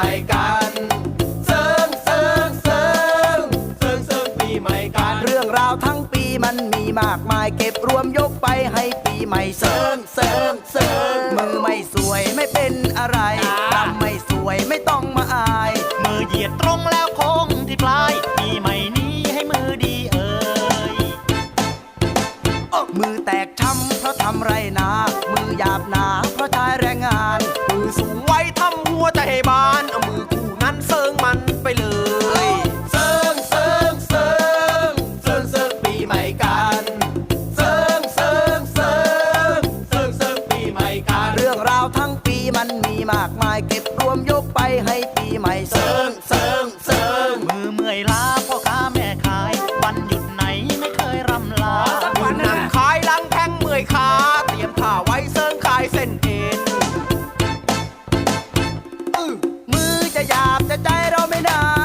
ม่กันเสริงเสริงเสริงเสริงเสริงปีใหม่กันเรื่องราวทั้งปีมันมีมากมายเก็บรวมยกไปให้ปีใหม่เสริงเสริงเสริงมือไม่สวยไม่เป็นอะไรทำไม่สวยไม่ต้องมาอาย มือเหยียดตรงแล้วคงที่ปลายปีใหม่นี้ให้มือดีเอ่ยมือแตกช้ำเพราะทำไรนา มือหยาบหนาเพราะใช้แรงงาน มือสูงไว้ทำหัวใจบาน มากมายเก็บรวมยกไปให้ปีใหม่เสริงเสริงเสริงมือเมื่อยล้าพ่อค้าแม่ขาย วันหยุดไหนไม่เคยรำลาวันนั่งขายลังแทงเมื่อยขาเตรียมผ่าไว้เสริงขายเส้นเอ็นมือจะหยาบแต่ใจเราไม่ได้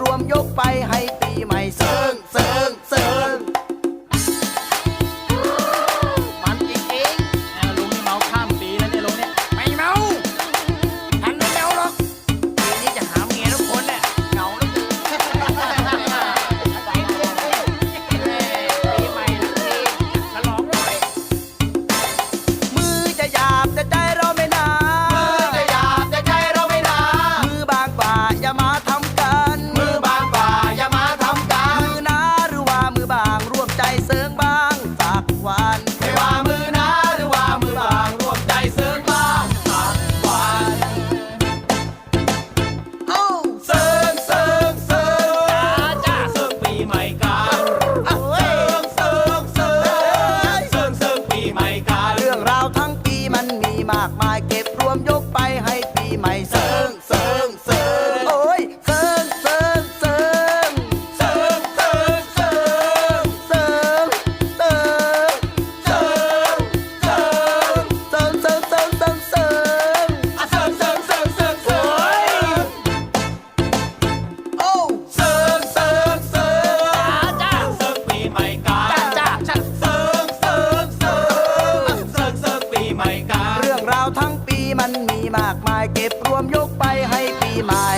รวมยกไปให้ปีใหม่เซิงเซิง 买三 my